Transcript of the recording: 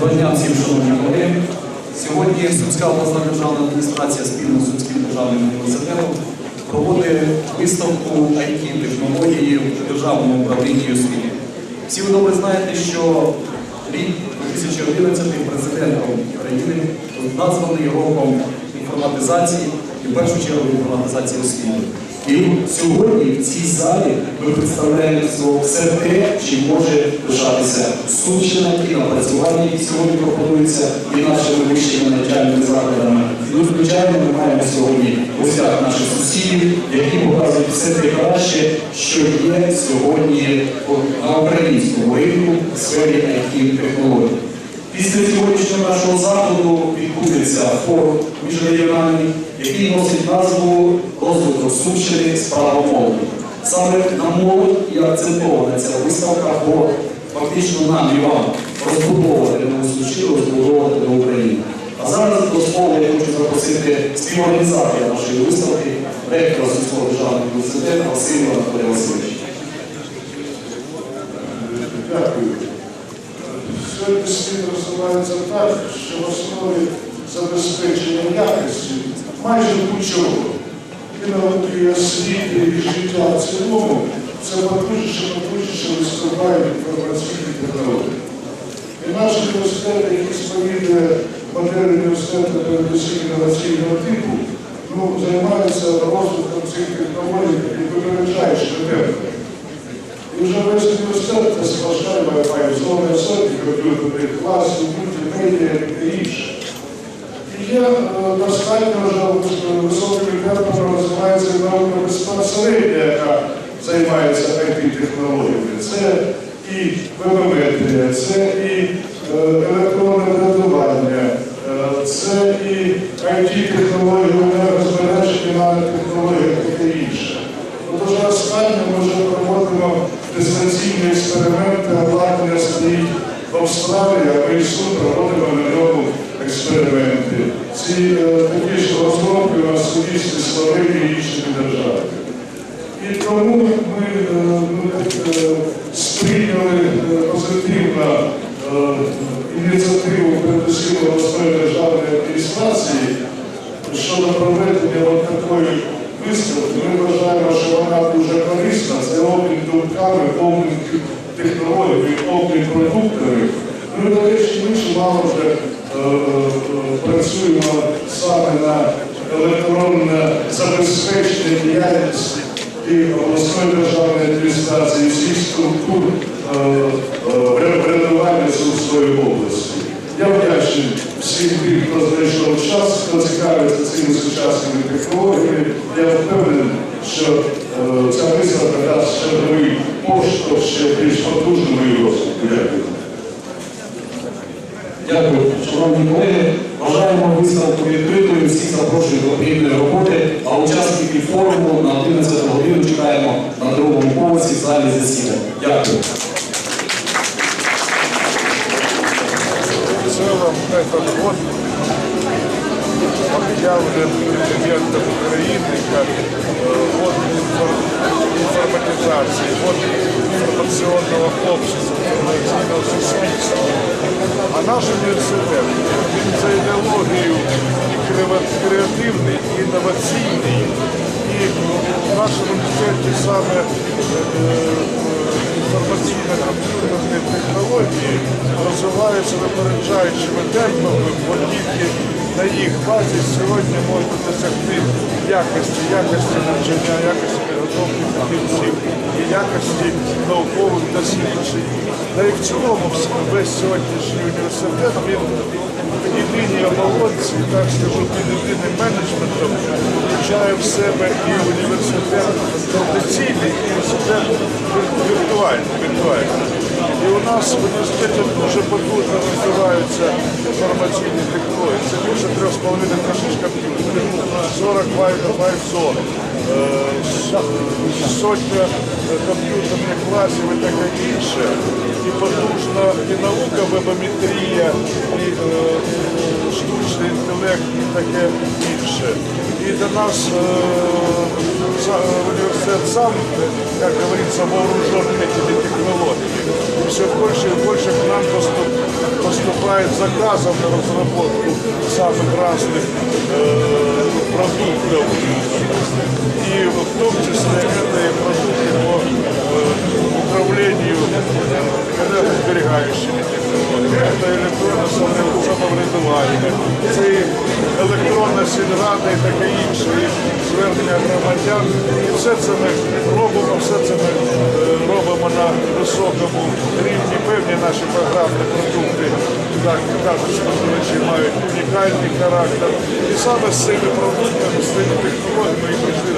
Доброго дня всім шановні колеги. Сьогодні Сумська обласна державна адміністрація спільно з Сумським державним університетом проводить виставку IT-технології в державному управлінні освіти. Всі ви добре знаєте, що рік 2011 президентом країни названий роком інформатизації і в першу чергу інформатизації освіти. І сьогодні в цій залі ми представляємо все те, чим може пишатися Сумщина і напрацювання, які сьогодні пропонуються і нашими вищими навчальними закладами. Ми, звичайно, ми маємо сьогодні в наших сусідів, які показують все те краще, що є сьогодні на українському ринку в сфері it технологій. Після сьогоднішнього нашого заходу відбудеться форум міжрегіональний, який носить назву розвиток Сумщини справа молоді. Саме на молодь і акцентована ця виставка, бо фактично нам і вам розбудовувати Сумщину, розбудовувати до України. А зараз до слова я хочу запросити співорганізатора нашої виставки, ректора Сумського державного університету Василія Анатолія Васильовича. Дякую. Сьогодні світ розвивається так, що в основі забезпечення якості майже будь-чого. І науки, і освіти, і життя в цілому це потужніше, потужніше виступає інформаційні технології. І наш університет, який сповідує модель університету передусім інноваційного типу, ну, займається розвитком цих технологій і випереджаючи темпи. І вже весь університет це сплошна Wi-Fi зони, сотні комп'ютерних класів, мультимедіа і інше. І є е, достатньо вже е, високим темпом розвивається наука безпосередньо, яка займається IT-технологіями. Це і вебометрія, це і е, електронне врядування, е, це і IT-технології, енергозбереження, нанотехнології і таке інше. Дуже останнє ми вже проводимо дистанційні експерименти, обладнання стоїть в Австралії, а ми із Сум проводимо на ньому експерименти. Ці е, такі розробки у нас Словенії і іншими державами. І тому ми, е, ми е, сприйняли позитивно ініціативу передусім обласної державної адміністрації щодо проведення от такої виставки. Ми вважаємо, що вона дуже корисна, це обмін думками, обмін технологіями, обмін продуктами. Ми, до речі, ми чимало вже працюємо саме на електронне забезпечення діяльності і обласної державної адміністрації, всіх структур е, е, Сумської області. Я вдячний всім тим, хто знайшов час, хто цікавиться цими сучасними технологіями. Я впевнений, що е, ця виставка дасть ще новий поштовх, ще більш потужному і. Дякую. Дякую, шановні колеги. Бажаємо виставку відкритою. Всіх запрошую до плідної роботи. А учасників форуму на 11 годину чекаємо на другому поверсі в залі засідання. Дякую. В целом этот год объявлен президентом Украины информатизации, год информационного общества, информационного суспільства. А наш університет він за ідеологію і креативний, і інноваційний. І в нашому університеті саме е, інформаційно-комп'ютерні технології розвиваються випереджаючими темпами, бо тільки на їх базі сьогодні можна досягти якості, якості навчання, якості підготовки фахівців і якості наукових досліджень. Та і в цілому весь сьогоднішній університет він єдині оболонці, так скажу, під єдиним менеджментом включає в себе і університет традиційний, і університет вір- віртуальний. І у нас в університеті дуже потужно розвиваються інформаційні технології. Це більше 3,5 тисяч комп'ютерів, 40 вайф зон, сотня е, комп'ютерних класів і таке інше. І потужна і наука, вебометрія, і е, штучний інтелект і таке інше. І до нас е, університет сам, як говориться, вооружен этими технологиями. И все больше и больше к нам поступ- поступает заказов на разработку самых разных э, продуктов. И в том числе это и продукты энергосберегающими технологиями. Это электронне само- самоврядування, це і електронна сільрада і таке інше, і звернення громадян. І все це ми робимо, все це ми е, робимо на високому рівні. Певні наші програмні продукти, так кажуть, споживачі мають унікальний характер. І саме з цими продуктами, з цими технологіями і прийшли